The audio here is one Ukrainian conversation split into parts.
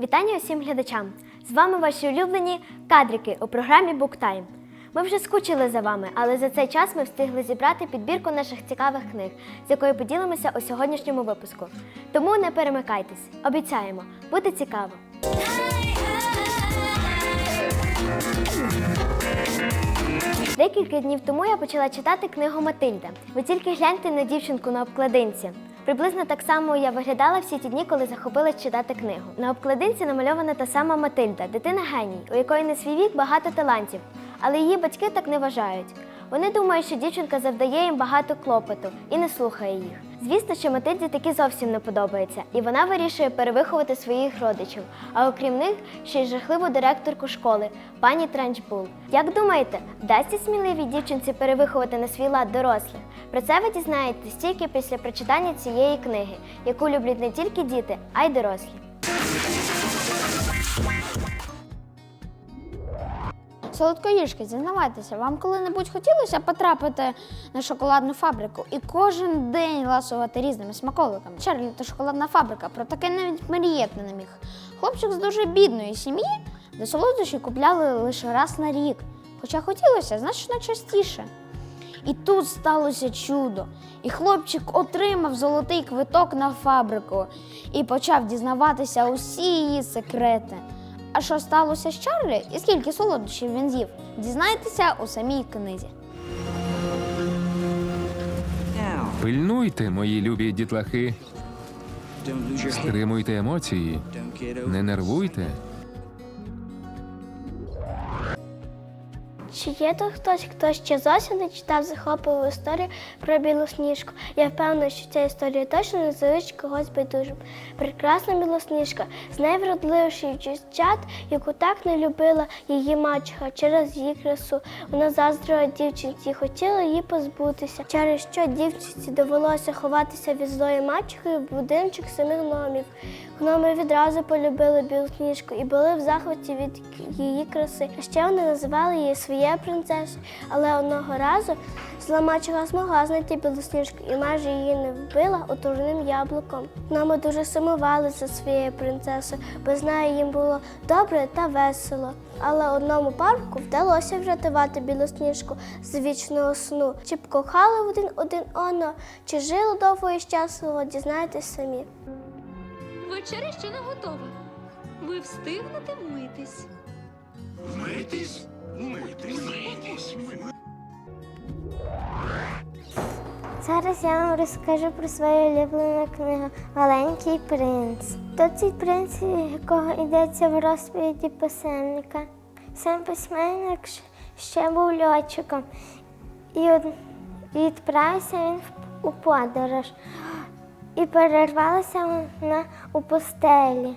Вітання усім глядачам! З вами ваші улюблені кадрики у програмі BookTime. Ми вже скучили за вами, але за цей час ми встигли зібрати підбірку наших цікавих книг, з якою поділимося у сьогоднішньому випуску. Тому не перемикайтесь, обіцяємо, буде цікаво. Декілька днів тому я почала читати книгу Матильда. Ви тільки гляньте на дівчинку на обкладинці. Приблизно так само я виглядала всі ті дні, коли захопилась читати книгу. На обкладинці намальована та сама Матильда, дитина геній, у якої на свій вік багато талантів, але її батьки так не вважають. Вони думають, що дівчинка завдає їм багато клопоту і не слухає їх. Звісно, що Матильді таки зовсім не подобається, і вона вирішує перевиховати своїх родичів. А окрім них, ще й жахливу директорку школи, пані Тренчбул. Як думаєте, вдасться сміливій дівчинці перевиховати на свій лад дорослих? Про це ви дізнаєтесь тільки після прочитання цієї книги, яку люблять не тільки діти, а й дорослі. Солодкоїжки, зізнавайтеся, вам коли-небудь хотілося потрапити на шоколадну фабрику і кожен день ласувати різними смаколиками. Чарлі то шоколадна фабрика, про таке навіть мріяти не міг. Хлопчик з дуже бідної сім'ї, де солодощі купляли лише раз на рік, хоча хотілося значно частіше. І тут сталося чудо. І хлопчик отримав золотий квиток на фабрику і почав дізнаватися усі її секрети. А що сталося з Чарлі і скільки солодощів він з'їв, дізнайтеся у самій книзі. Пильнуйте, мої любі дітлахи, стримуйте емоції, не нервуйте. Чи є тут хтось, хто ще зовсім не читав захопливу історію про білосніжку? Я впевнена, що ця історія точно не залишить когось байдужим. Прекрасна білосніжка з найвродливіших дівчат, яку так не любила її мачеха через її красу. Вона заздрила дівчинці і хотіла її позбутися, через що дівчинці довелося ховатися від злої мачехи в будиночок семи гномів. Гноми відразу полюбили білосніжку і були в захваті від її краси. А ще вони називали її своєю принцесою. Але одного разу зла мачеха змогла знайти білосніжку і майже її не вбила отруйним яблуком. Гноми дуже сумували за своєю принцесою, бо з нею їм було добре та весело. Але одному парку вдалося врятувати білосніжку з вічного сну. Чи б кохали один один одного, чи жили довго і щасливо, дізнайтесь самі. Вечеря ще не готова. Ви встигнете вмитись. Митись? Зараз я вам розкажу про свою улюблену книгу Маленький принц. То цей принц, якого йдеться в розповіді писемника. Сам письменник ще був льотчиком, і, відправився він у подорож. І перервалася вона у пустелі.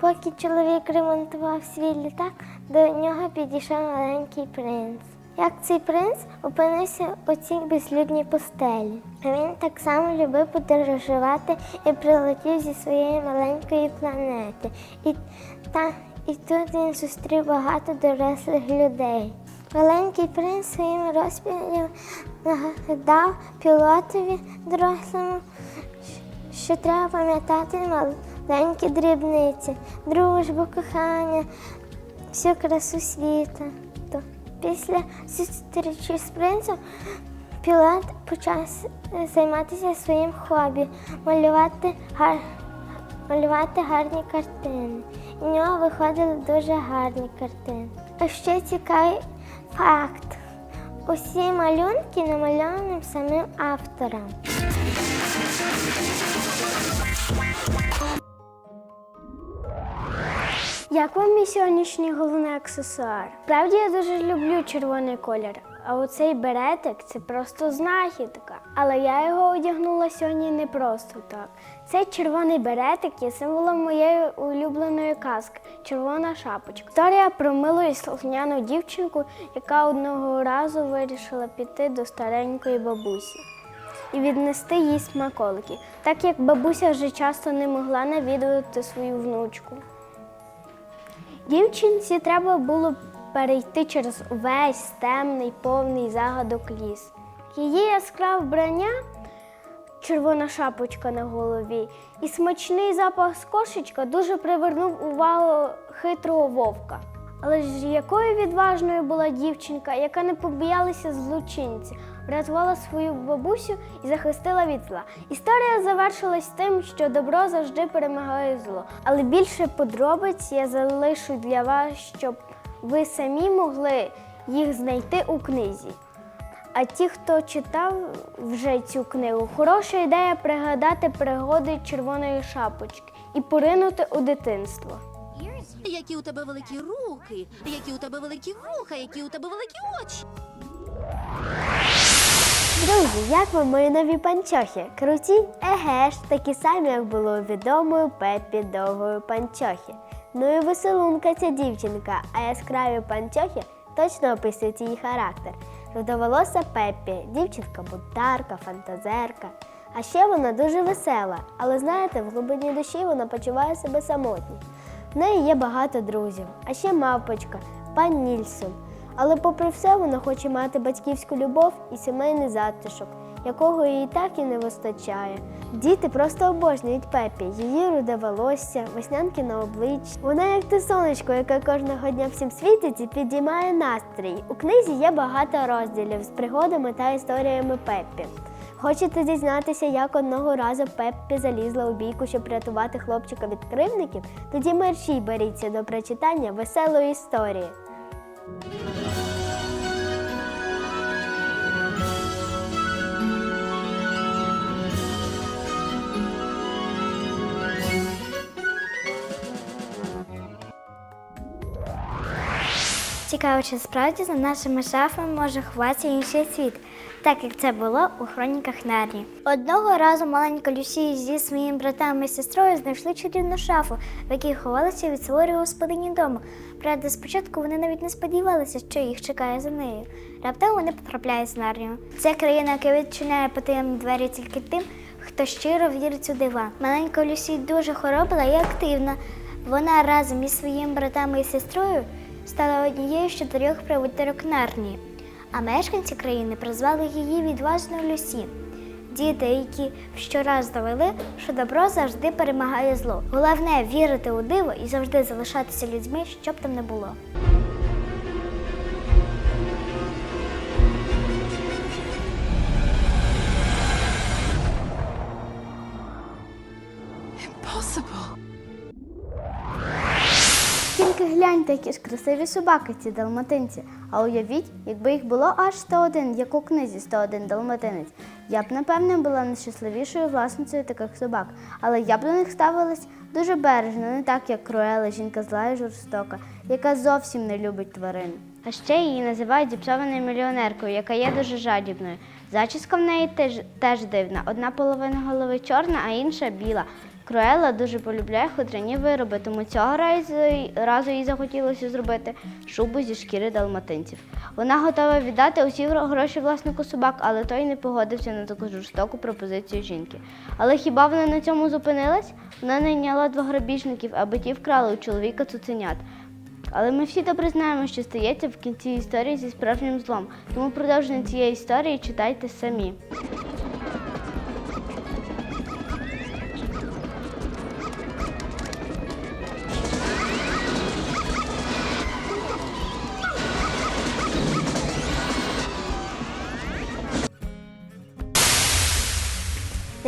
Поки чоловік ремонтував свій літак, до нього підійшов маленький принц. Як цей принц опинився у цій безлюдній пустелі. Він так само любив подорожувати і прилетів зі своєї маленької планети. І, та, і тут він зустрів багато дорослих людей. Маленький принц своїм розповідям нагадав пілотові дорослому, що треба пам'ятати маленькі дрібниці, дружбу, кохання, всю красу світу. То Після зустрічі з принцем пілот почав займатися своїм хобі, малювати, гар... малювати гарні картини. В нього виходили дуже гарні картини. А ще цікавий факт. Усі малюнки намальовані самим автором. Як вам мій сьогоднішній головний аксесуар? Справді я дуже люблю червоний колір, а оцей беретик це просто знахідка. Але я його одягнула сьогодні не просто так. Цей червоний беретик є символом моєї улюбленої казки червона шапочка. Історія про милу і слухняну дівчинку, яка одного разу вирішила піти до старенької бабусі і віднести їй смаколики, так як бабуся вже часто не могла навідувати свою внучку. Дівчинці треба було перейти через увесь темний, повний загадок ліс. Її яскраве вбрання, червона шапочка на голові і смачний запах з кошечка дуже привернув увагу хитрого вовка. Але ж якою відважною була дівчинка, яка не побоялася злочинців, врятувала свою бабусю і захистила від зла. Історія завершилась тим, що добро завжди перемагає зло. Але більше подробиць я залишу для вас, щоб ви самі могли їх знайти у книзі. А ті, хто читав вже цю книгу, хороша ідея пригадати пригоди червоної шапочки і поринути у дитинство. Які у тебе великі руки, які у тебе великі вуха, які у тебе великі очі. Друзі, як вам мої нові панчохи? Круті? Еге ж, такі самі, як було у відомої Пеппі довгої панчохи. Ну і веселунка ця дівчинка, а яскраві панчохи точно описують її характер. Рудоволоса Пеппі, дівчинка бунтарка, фантазерка. А ще вона дуже весела, але знаєте, в глибині душі вона почуває себе самотньо. В неї є багато друзів, а ще мавпочка, пан Нільсон. Але попри все, вона хоче мати батьківську любов і сімейний затишок, якого їй так і не вистачає. Діти просто обожнюють Пепі, її руде волосся, веснянки на обличчі. Вона як те сонечко, яке кожного дня всім світить і підіймає настрій. У книзі є багато розділів з пригодами та історіями Пеппі. Хочете дізнатися, як одного разу Пеппі залізла у бійку, щоб рятувати хлопчика від кривдників? Тоді мерщій беріться до прочитання веселої історії. Цікаво, чи справді за нашими шафами може ховатися інший світ, так як це було у хроніках Нарні. Одного разу маленька Люсі зі своїми братами і сестрою знайшли чарівну шафу, в якій ховалися від суворої господині дому. Правда, спочатку вони навіть не сподівалися, що їх чекає за нею. Раптом вони потрапляють в Нарнію. Це країна, яка відчиняє потаємні двері тільки тим, хто щиро вірить у дива. Маленька Люсі дуже хоробла і активна. Вона разом із своїми братами і сестрою стала однією з чотирьох правителів Нарнії, а мешканці країни прозвали її відважною Люсі. Діти, які щораз довели, що добро завжди перемагає зло. Головне вірити у диво і завжди залишатися людьми, що б там не було. Тільки які ж красиві собаки ці далматинці. А уявіть, якби їх було аж 101, як у книзі 101 далматинець. Я б, напевне, була найщасливішою власницею таких собак. Але я б до них ставилась дуже бережно, не так, як Круела, жінка зла і жорстока, яка зовсім не любить тварин. А ще її називають зіпсованою мільйонеркою, яка є дуже жадібною. Зачіска в неї теж, теж дивна. Одна половина голови чорна, а інша біла. Круела дуже полюбляє хутряні вироби, тому цього разу, їй захотілося зробити шубу зі шкіри далматинців. Вона готова віддати усі гроші власнику собак, але той не погодився на таку жорстоку пропозицію жінки. Але хіба вона на цьому зупинилась? Вона найняла двох грабіжників, аби ті вкрали у чоловіка цуценят. Але ми всі добре знаємо, що стається в кінці історії зі справжнім злом. Тому продовження цієї історії читайте самі.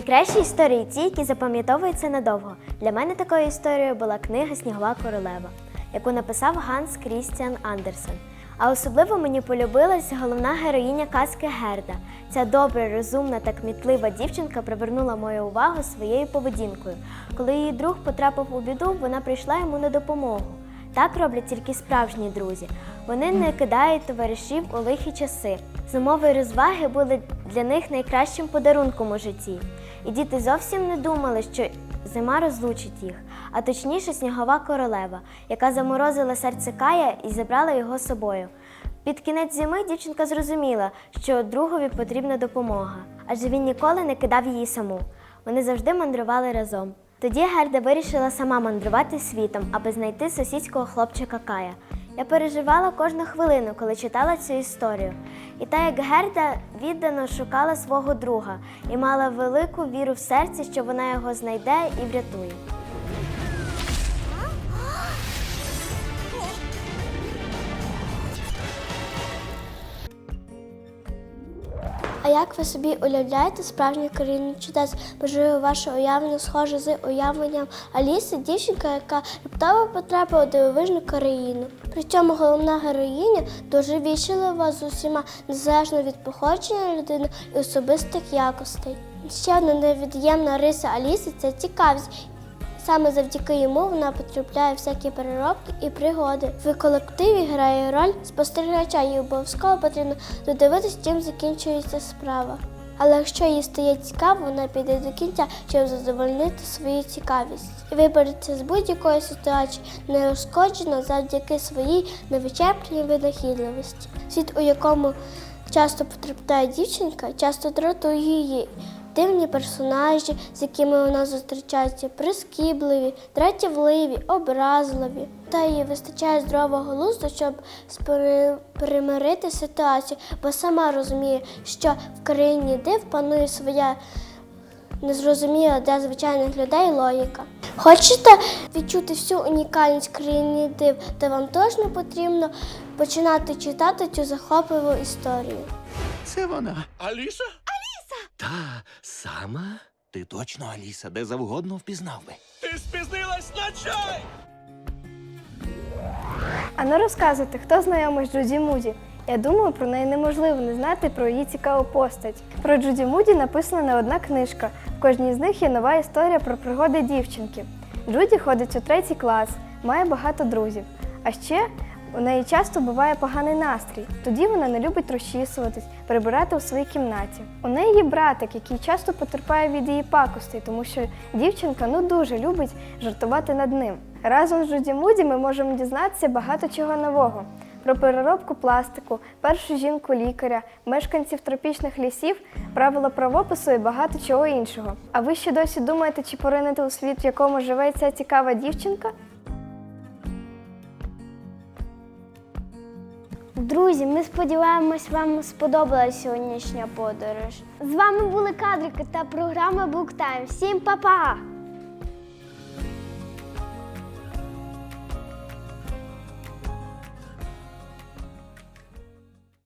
Найкращі історії ті, які запам'ятовуються надовго. Для мене такою історією була книга Снігова королева, яку написав Ганс Крістіан Андерсен. А особливо мені полюбилась головна героїня казки Герда. Ця добра, розумна та кмітлива дівчинка привернула мою увагу своєю поведінкою. Коли її друг потрапив у біду, вона прийшла йому на допомогу. Так роблять тільки справжні друзі. Вони не кидають товаришів у лихі часи. Зимові розваги були для них найкращим подарунком у житті. І діти зовсім не думали, що зима розлучить їх, а точніше снігова королева, яка заморозила серце Кая і забрала його з собою. Під кінець зими дівчинка зрозуміла, що другові потрібна допомога, адже він ніколи не кидав її саму. Вони завжди мандрували разом. Тоді Герда вирішила сама мандрувати світом, аби знайти сусідського хлопчика Кая. Я переживала кожну хвилину, коли читала цю історію. І та, як Герда віддано шукала свого друга і мала велику віру в серці, що вона його знайде і врятує. Як ви собі уявляєте справжню країну чудес? Можливо, ваше уявлення схоже з уявленням Аліси, дівчинка, яка раптово потрапила у дивовижну країну. При цьому головна героїня дуже вічлива з усіма, незалежно від походження людини і особистих якостей. Ще одна невід'ємна риса Аліси це цікавість. Саме завдяки йому вона потрапляє всякі переробки і пригоди. В колективі грає роль спостерігача і обов'язково потрібно додивитись, чим закінчується справа. Але якщо їй стає цікаво, вона піде до кінця, щоб задовольнити свою цікавість. І вибереться з будь-якої ситуації неушкоджено завдяки своїй невичерпній винахідливості. Світ, у якому часто потрапляє дівчинка, часто дратує її. Дивні персонажі, з якими вона зустрічається, прискіпливі, дратівливі, образливі. Та їй вистачає здорового глузду, щоб примирити ситуацію, бо сама розуміє, що в країні див панує своя незрозуміла для звичайних людей логіка. Хочете відчути всю унікальність країни див, то вам точно потрібно починати читати цю захопливу історію. Це вона. Аліса? Та сама? Ти точно Аліса, де завгодно впізнав би. Ти спізнилась на чай! А ну розказуйте, хто знайомий з Джуді Муді? Я думаю, про неї неможливо не знати про її цікаву постать. Про Джуді Муді написана не одна книжка. В кожній з них є нова історія про пригоди дівчинки. Джуді ходить у третій клас, має багато друзів. А ще у неї часто буває поганий настрій. Тоді вона не любить розчісуватись, прибирати у своїй кімнаті. У неї є братик, який часто потерпає від її пакостей, тому що дівчинка ну дуже любить жартувати над ним. Разом з Джуді Муді ми можемо дізнатися багато чого нового. Про переробку пластику, першу жінку лікаря, мешканців тропічних лісів, правила правопису і багато чого іншого. А ви ще досі думаєте, чи поринете у світ, в якому живе ця цікава дівчинка? Друзі, ми сподіваємось, вам сподобалася сьогоднішня подорож. З вами були кадрики та програма Буктайм. Всім па-па!